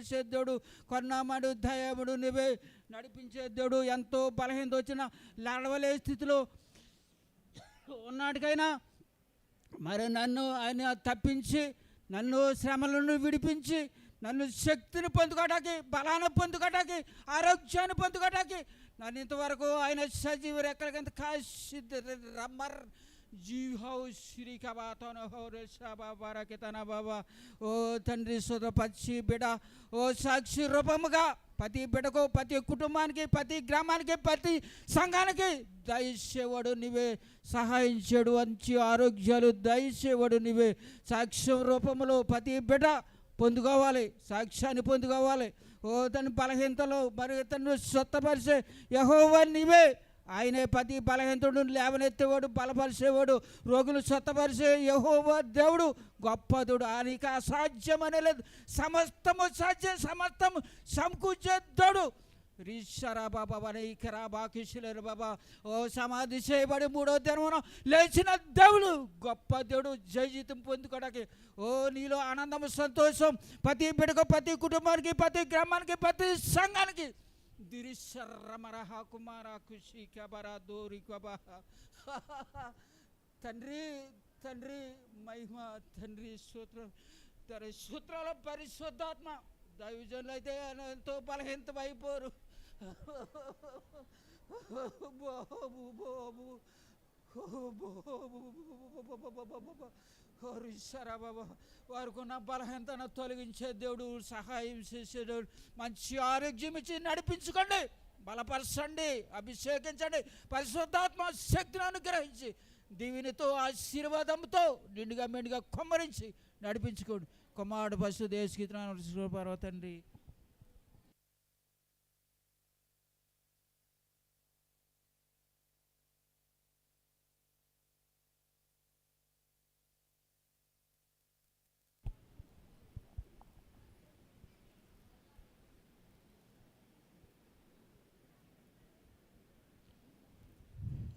చేసే దేవుడు కొన్నామాడు దయముడు నువ్వే నడిపించే దేవుడు ఎంతో బలహీనత వచ్చిన లడవలే స్థితిలో ఉన్నాటికైనా మరి నన్ను ఆయన తప్పించి నన్ను శ్రమలను విడిపించి నన్ను శక్తిని పొందుకోవటానికి బలాన్ని పొందుకోవటానికి ఆరోగ్యాన్ని పొందుకోటానికి నన్ను ఇంతవరకు ఆయన సజీవ రెక్కలకింత కాసి రమ్మర్ జీవ్ హౌ శ్రీ కబాతన బాబా బాబా ఓ తండ్రి సుధ పచ్చి బిడ ఓ సాక్షి రూపముగా ప్రతి బిడకు ప్రతి కుటుంబానికి ప్రతి గ్రామానికి ప్రతి సంఘానికి దయచేవాడు నీవే. సహాయం చేయడు మంచి ఆరోగ్యాలు దయచేవాడు నీవే. సాక్ష్యం రూపంలో ప్రతి బిడ్డ పొందుకోవాలి సాక్ష్యాన్ని పొందుకోవాలి. ఓ తన బలహీనతలో మరి తను స్వత్తపరిచే యహోవా నీవే. ఆయనే పతి బలహీనతుడు లేవనెత్తేవాడు బలపరిచేవాడు రోగులు స్వత్తపరిచే యహోవా దేవుడు. గొప్పదుడు ఆయనకి అసాధ్యమనే లేదు. సమస్తము సాధ్యం సమస్తము సమకూర్చేద్దాడు రీశ్వరా బాబా వనైకరా బాకిషులేరు బాబా. ఓ సమాధి చేయబడి మూడో దినమున లేచిన దేవుడు. గొప్ప దేవుడు. జయజీతం పొందుకోవడానికి. ఓ నీలో ఆనందం సంతోషం. ప్రతి బిడకు ప్రతి కుటుంబానికి ప్రతి గ్రామానికి ప్రతి సంఘానికి దిరిశరమరహ కుమార ఖుషి కబర దోరి కబ తండ్రి తండ్రి మహిమ తండ్రి సూత్రం తన సూత్రాల పరిశుద్ధాత్మ దైవజనులు అయితే ఎంతో బలహీనత బాబు బాబు బాబు హరిశరా బాబా వారికి ఉన్న బలహీనతను తొలగించే దేవుడు సహాయం చేసే దేవుడు మంచి ఆరోగ్యం ఇచ్చి నడిపించుకోండి బలపరచండి అభిషేకించండి పరిశుద్ధాత్మ శక్తిని అనుగ్రహించి దీవినితో ఆశీర్వాదంతో నిండుగా మెండుగా కొమ్మరించి నడిపించుకోండి కుమారుడు పశు దేశకీర్తన పర్వతండి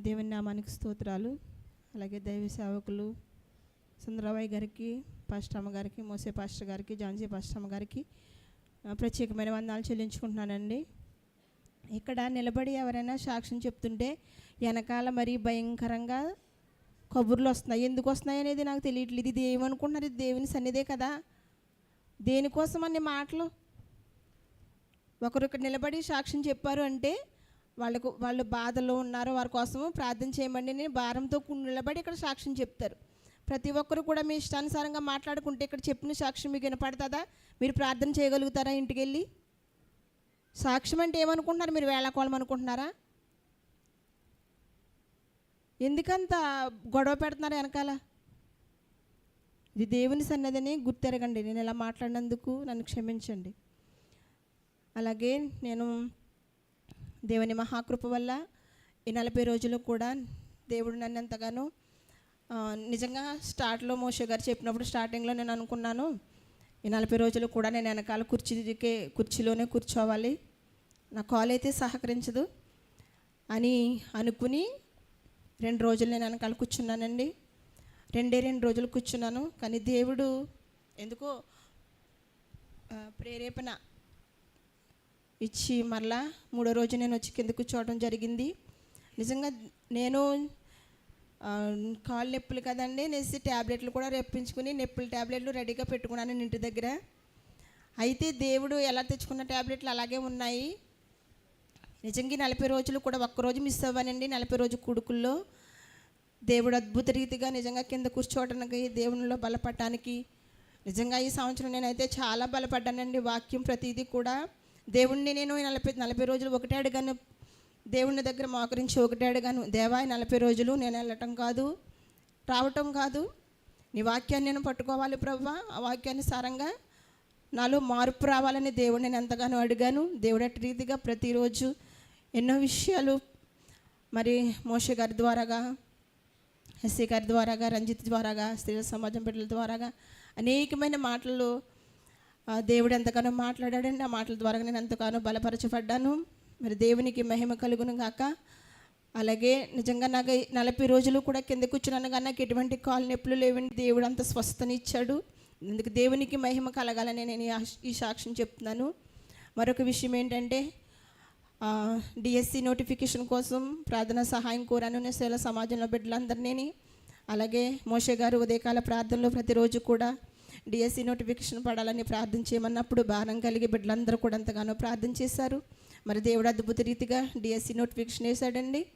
దేవుని నామానికి స్తోత్రాలు. అలాగే దైవ సేవకులు సుందరబాయి గారికి పాస్టమ్మ గారికి మోసే పాస్టర్ గారికి జాన్జీ పాస్టమ్మ గారికి ప్రత్యేకమైన వందాలు చెల్లించుకుంటున్నానండి. ఇక్కడ నిలబడి ఎవరైనా సాక్ష్యం చెప్తుంటే వెనకాల మరీ భయంకరంగా కబుర్లు వస్తున్నాయి. ఎందుకు వస్తున్నాయి అనేది నాకు తెలియట్లేదు. ఇది ఏమనుకుంటున్నారు? ఇది దేవుని సన్నిధే కదా. దేనికోసం అన్ని మాటలు? ఒకరు ఇక్కడ నిలబడి సాక్ష్యం చెప్పారు అంటే వాళ్ళకు వాళ్ళు బాధలో ఉన్నారు వారి కోసము ప్రార్థన చేయమండి. నేను భారంతో నిలబడి ఇక్కడ సాక్ష్యం చెప్తారు. ప్రతి ఒక్కరు కూడా మీ ఇష్టానుసారంగా మాట్లాడుకుంటే ఇక్కడ చెప్పిన సాక్ష్యం మీకు వినపడుతుందా? మీరు ప్రార్థన చేయగలుగుతారా ఇంటికి వెళ్ళి? సాక్ష్యం అంటే ఏమనుకుంటున్నారు? మీరు వేళకోళం అనుకుంటున్నారా? ఎందుకంత గొడవ పెడుతున్నారు వెనకాల? ఇది దేవుని సన్నదని గుర్తెరగండి. నేను ఇలా మాట్లాడినందుకు నన్ను క్షమించండి. అలాగే నేను దేవుని మహాకృప వల్ల ఈ నలభై రోజులు కూడా దేవుడు నన్ను ఎంతగానో నిజంగా స్టార్ట్లో మోషే గారు చెప్పినప్పుడు స్టార్టింగ్లో నేను అనుకున్నాను ఈ నలభై రోజులు కూడా నేను వెనకాల కుర్చీకే కుర్చీలోనే కూర్చోవాలి. నా కాల్ అయితే సహకరించదు అని అనుకుని రెండు రోజులు నేను వెనకాల కూర్చున్నానండి. రెండే రెండు రోజులు కూర్చున్నాను కానీ దేవుడు ఎందుకో ప్రేరేపణ ఇచ్చి మరలా మూడో రోజు నేను వచ్చి కింద కూర్చోవడం జరిగింది. నిజంగా నేను కాళ్ళు నొప్పులు కదండి నేసి ట్యాబ్లెట్లు కూడా రెప్పించుకుని నొప్పుల ట్యాబ్లెట్లు రెడీగా పెట్టుకున్నాను ఇంటి దగ్గర. అయితే దేవుడు ఎలా తెచ్చుకున్న ట్యాబ్లెట్లు అలాగే ఉన్నాయి. నిజంగా నలభై రోజులు కూడా ఒక్కరోజు మిస్ అవ్వానండి. నలభై రోజు కొడుకుల్లో దేవుడు అద్భుత రీతిగా నిజంగా కింద కూర్చోవడానికి దేవునిలో బలపడటానికి నిజంగా ఈ సంవత్సరం నేనైతే చాలా బలపడ్డానండి వాక్యం ప్రతిదీ కూడా. దేవుణ్ణి నేను నలభై నలభై రోజులు ఒకటే అడిగాను. దేవుని దగ్గర మోకరించి ఒకటే అడిగాను. దేవా నలభై రోజులు నేను వెళ్ళటం కాదు రావటం కాదు. నీ వాక్యాన్ని నేను పట్టుకోవాలి ప్రభా ఆ వాక్యాన్ని సారంగా నాలో మార్పు రావాలని దేవుడు నేను ఎంతగానో అడిగాను. దేవుడు అట్టి రీతిగా ప్రతిరోజు ఎన్నో విషయాలు మరి మోషే గారి ద్వారాగా ఎస్సీ గారి ద్వారాగా రంజిత్ ద్వారాగా స్త్రీల సమాజం బిడ్డల ద్వారాగా అనేకమైన మాటలు దేవుడు ఎంతగానో మాట్లాడాడండి. ఆ మాటల ద్వారా నేను ఎంతగానో బలపరచబడ్డాను. మరి దేవునికి మహిమ కలుగును గాక. అలాగే నిజంగా నాకు నలభై రోజులు కూడా కింద కూర్చున్నాను కానీ నాకు ఎటువంటి కాలు నొప్పులు లేవండి. దేవుడు అంత స్వస్థనిచ్చాడు. ఇందుకు దేవునికి మహిమ కలగాలని నేను ఈ సాక్ష్యం చెప్తున్నాను. మరొక విషయం ఏంటంటే డిఎస్సి నోటిఫికేషన్ కోసం ప్రార్థన సహాయం కోరాను. నేను సేల సమాజంలో బిడ్డలందరినీ. అలాగే మోషే గారు ఉదయకాల ప్రార్థనలో ప్రతిరోజు కూడా డిఎస్సి నోటిఫికేషన్ పడాలని ప్రార్థన చేయమన్నప్పుడు భారం కలిగి బిడ్డలందరూ కూడా ఎంతగానో ప్రార్థన చేశారు. మరి దేవుడు అద్భుత రీతిగా డిఎస్సి నోటిఫికేషన్ వేశాడండి.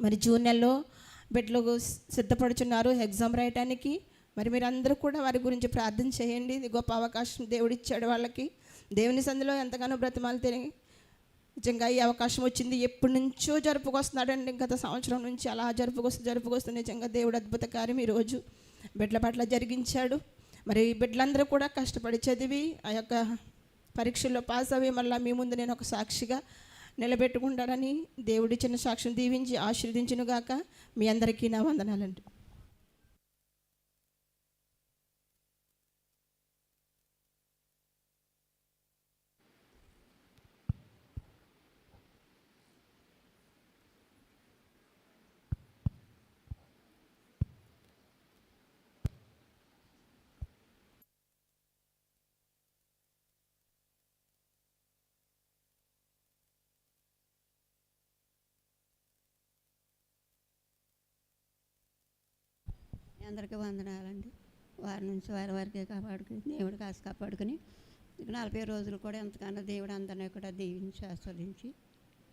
మరి జూన్ నెలలో బిడ్డలు సిద్ధపడుచున్నారు ఎగ్జామ్ రాయటానికి. మరి మీరు అందరూ కూడా వారి గురించి ప్రార్థన చేయండి. ఇది గొప్ప అవకాశం దేవుడు ఇచ్చాడు వాళ్ళకి. దేవుని సందులో ఎంతగానో బ్రతిమాలు తిని నిజంగా ఈ అవకాశం వచ్చింది. ఎప్పటి నుంచో జరుపుకొస్తున్నాడండి. గత సంవత్సరం నుంచి అలా జరుపుకొస్తూ జరుపుకొస్తూ నిజంగా దేవుడు అద్భుత కార్యం ఈరోజు బిడ్డల పట్ల జరిగించాడు. మరి బిడ్డలందరూ కూడా కష్టపడి చదివి ఆ యొక్క పరీక్షల్లో పాస్ అవి మళ్ళీ మీ ముందు నేను ఒక సాక్షిగా నిలబెట్టుకుంటారని దేవుడి చిన్న సాక్ష్యం దీవించి ఆశీర్వదించినగాక. మీ అందరికీ నా వందనాలండి. అందరికీ వందనాలండి. వారి నుంచి వారి వారికి కాపాడుకుని దేవుడు కాసి కాపాడుకుని ఇక నలభై రోజులు కూడా ఎంతగానో దేవుడు అందరినీ కూడా దీవించి ఆస్వాదించి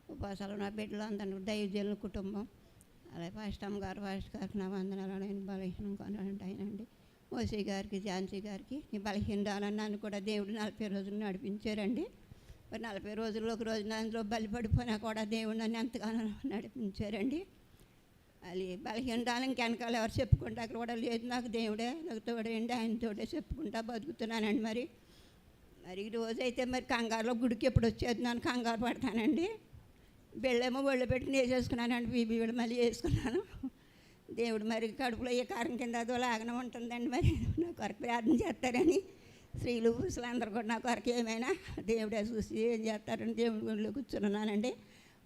ఉపవాసాలు నా బిడ్డలు అందరినీ దైవజనుల కుటుంబం అలాగే ఫాస్ట్ గారు ఫాస్ట్ గారికి నా వందనాలు. నేను బలహీనం కొనంటాయనండి ఓసీ గారికి ఝాన్సీ గారికి నీ బలహీనరాలని నన్ను కూడా దేవుడు నలభై రోజులు నడిపించారండి. మరి నలభై రోజుల్లో ఒక రోజు అందులో బలిపడిపోయినా కూడా దేవుడు నన్ను ఎంతగానో నడిపించారండి. అది బలహీనరాలు వెనకాల ఎవరు చెప్పుకుంటే అక్కడ కూడా లేదు. నాకు దేవుడే నాకు తోడేండి ఆయన తోడే చెప్పుకుంటా బతుకుతున్నానండి మరి. మరి ఈ రోజు అయితే మరి కంగారులో గుడికి ఎప్పుడు వచ్చేది? నన్ను కంగారు పడతానండి. వెళ్ళేమో ఒళ్ళు పెట్టి వేసేసుకున్నానండి బీబీ వీళ్ళు మళ్ళీ వేసుకున్నాను. దేవుడు మరి కడుపులో ఏ కారం కింద అదో లాగానే ఉంటుందండి మరి. నా కొరకు ప్రార్థన చేస్తారని స్త్రీలు పురుషులు అందరూ కూడా నా కొరకు ఏమైనా దేవుడే చూసి ఏం చేస్తారని దేవుడి గుడిలో కూర్చున్నానండి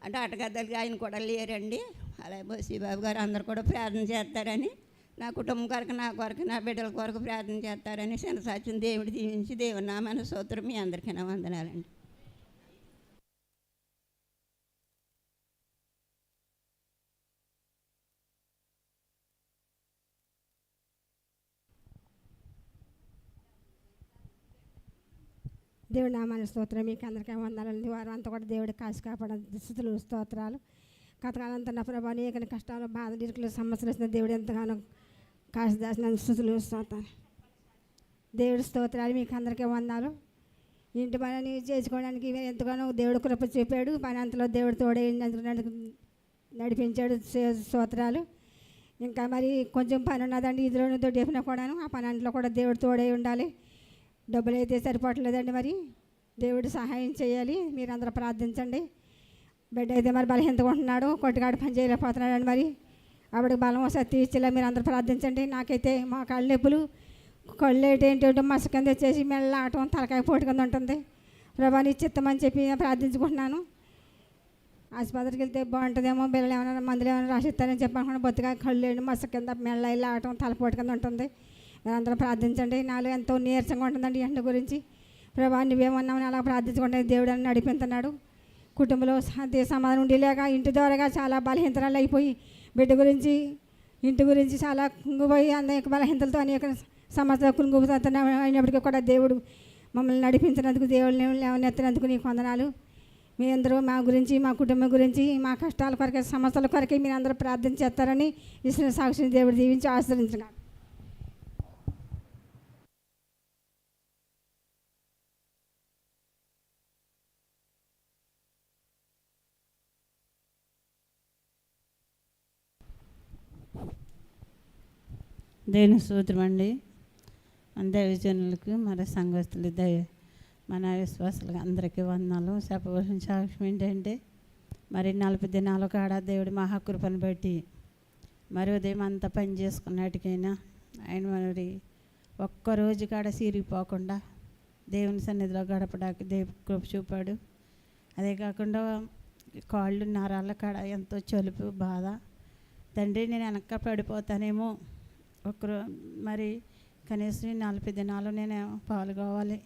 అంటే అటగద్దలుగా ఆయన కూడా లేరండి. అలాగే బసీబాబు గారు అందరు కూడా ప్రార్థన చేస్తారని నా కుటుంబం కొరకు నా కొరకు నా బిడ్డల కొరకు ప్రార్థన చేస్తారని శనసాచిన దేవుడు దీవించి దేవుని నామైన సూత్రం మీ అందరికీ నా వందనాలండి. దేవుడు నామాన స్తోత్రం. మీకు అందరికీ వందాలండి వారు అంతా కూడా దేవుడి కాసి కాపాడ స్థుతులు స్తోత్రాలు. కథకాలంతా నా ప్రభా అనేక కష్టాలు బాధలు ఇరుకులు సమస్యలు వచ్చిన దేవుడు ఎంతగానో కాసి దాసిన స్థుతులు స్తోత్రాలు దేవుడి స్తోత్రాలు మీకు అందరికీ వందాలు. ఇంటి పని చేసుకోవడానికి ఎంతగానో దేవుడు కృప చెప్పాడు పని అంతలో దేవుడు తోడే నడిపించాడు స్తోత్రాలు. ఇంకా మరి కొంచెం పని ఉన్నదండి ఇదిలోనే దొడ్డిపినా కూడాను ఆ పని అంట్లో కూడా దేవుడు తోడై ఉండాలి. డబ్బులు అయితే సరిపోవట్లేదండి మరి. దేవుడు సహాయం చేయాలి. మీరందరూ ప్రార్థించండి. బిడ్డ అయితే మరి బలహీనతగా ఉంటున్నాడు కొట్టుగాడు పని చేయలేకపోతున్నాడండి మరి. ఆవిడకి బలం శక్తి ఇచ్చేలా మీరు అందరూ ప్రార్థించండి. నాకైతే మా కళ్ళు నొప్పులు కళ్ళు ఏంటంటే మస కింద వచ్చేసి మెల్ల తలకాయ పోటు కింద ఉంటుంది. ప్రభాని చిత్తమని చెప్పి ప్రార్థించుకుంటున్నాను. ఆసుపత్రికి వెళ్తే బాగుంటుందేమో బిల్లలు ఏమైనా మందులు ఏమైనా రాసిస్తారని చెప్పి అనుకున్న బొత్తిగా కళ్ళు ఏంటి మస కింద మెల్ల ఇలా ఆటం తలపోటు కింద ఉంటుంది. మీరు అందరూ ప్రార్థించండి. నాలో ఎంతో నీరసంగా ఉంటుందండి ఎండ గురించి. ప్రభా నువ్వేమన్నావు అలా ప్రార్థించుకుంటే దేవుడు అని నడిపిస్తున్నాడు కుటుంబంలో శాంతి సమాధానం ఉండేలాగా ఇంటి ద్వారాగా చాలా బలహీనతలు అయిపోయి బిడ్డ గురించి ఇంటి గురించి చాలా కుంగిపోయి అనేక బలహీనతలతో అనేక సమస్యలు కుంగిపోతున్నా అయినప్పటికీ కూడా దేవుడు మమ్మల్ని నడిపించినందుకు దేవుడిని లేవనెత్తినందుకు నీకు వందనాలు. మీ అందరూ మా గురించి మా కుటుంబం గురించి మా కష్టాల కొరకే సమస్యల కొరకే మీరు అందరూ ప్రార్థన చేస్తారని ఇచ్చిన సాక్షిని దేవుడు దీవించి ఆశ్రయించున్నాను దేని సూత్రం అండి. మన దైవజనులకు మన సంఘస్థులు దైవ మన విశ్వాసులకు అందరికీ వందనాలు. చెప్పవలసిన సాక్ష్యం ఏంటంటే మరి నలభై దినాలు కాడ దేవుడి మహాకృపను బట్టి మరి ఉదయం అంతా పని చేసుకున్నట్టుకైనా ఆయన మరి ఒక్కరోజు కాడ సిరిగిపోకుండా దేవుని సన్నిధిలో గడపడానికి దేవు కృప చూపాడు. అదే కాకుండా కాళ్ళు నరాల కాడ ఎంతో చలుపు బాధ. తండ్రి నేను వెనక పడిపోతానేమో ఒకరు మరి కనీసం నలభై దినాలు నేను పాల్గొవాలి.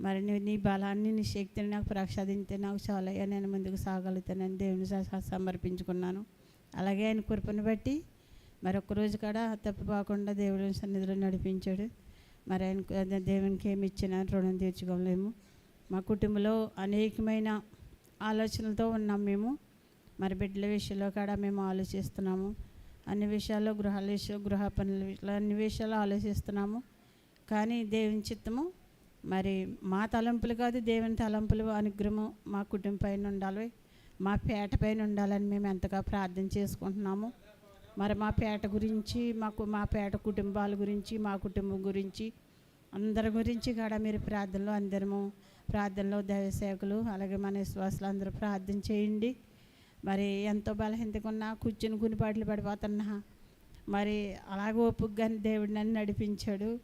మరి నీ నీ బలాన్ని నీ శక్తిని నాకు ప్రసాదింతే నాకు చాలయ్యా నేను ముందుకు సాగలుగుతానని దేవుని సమర్పించుకున్నాను. అలాగే ఆయన కృపను బట్టి మరి ఒక్కరోజు కూడా తప్పిపోకుండా దేవుడి సన్నిధిలో నడిపించాడు. మరి ఆయన దేవునికి ఏమి ఇచ్చినా రుణం తీర్చుకోలేము. మా కుటుంబంలో అనేకమైన ఆలోచనలతో ఉన్నాం మేము. మరి బిడ్డల విషయంలో కూడా మేము ఆలోచిస్తున్నాము. అన్ని విషయాల్లో గృహాల గృహ పనుల విషయాలు అన్ని విషయాలు ఆలోచిస్తున్నాము. కానీ దేవుని చిత్తము మరి మా తలంపులు కాదు దేవుని తలంపులు అనుగ్రహము మా కుటుంబం పైన ఉండాలి. మా పేట పైన ఉండాలని మేము ఎంతగా ప్రార్థన చేసుకుంటున్నాము. మరి మా పేట గురించి మాకు మా పేట కుటుంబాల గురించి మా కుటుంబం గురించి అందరి గురించి కూడా మీరు ప్రార్థనలో అందరము ప్రార్థనలో దైవ సేవకులు అలాగే మన విశ్వాసులు అందరూ ప్రార్థన చేయండి. మరి ఎంతో బలహీనతకున్నా ఉన్నా కూర్చుని గునిపాట్లు పడిపోతున్నా. మరి అలాగే ఓపుగ్గా దేవుడు నన్ను నడిపించాడు.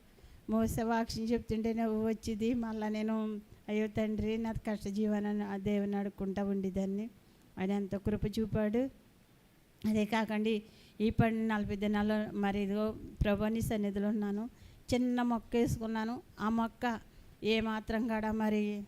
మోస వాక్యం చెప్తుంటే నువ్వు వచ్చింది మళ్ళీ నేను అయ్యో తండ్రి నాది కష్టజీవనాన్ని ఆ దేవుని అడుక్కుంటా ఉండేదాన్ని. ఆయన ఎంతో కృప చూపాడు. అదే కాకండి ఈ పని నలభై దినాలు మరి ఇదిగో ప్రభుని సన్నిధిలో ఉన్నాను. చిన్న మొక్క వేసుకున్నాను. ఆ మొక్క ఏ మాత్రం కూడా మరి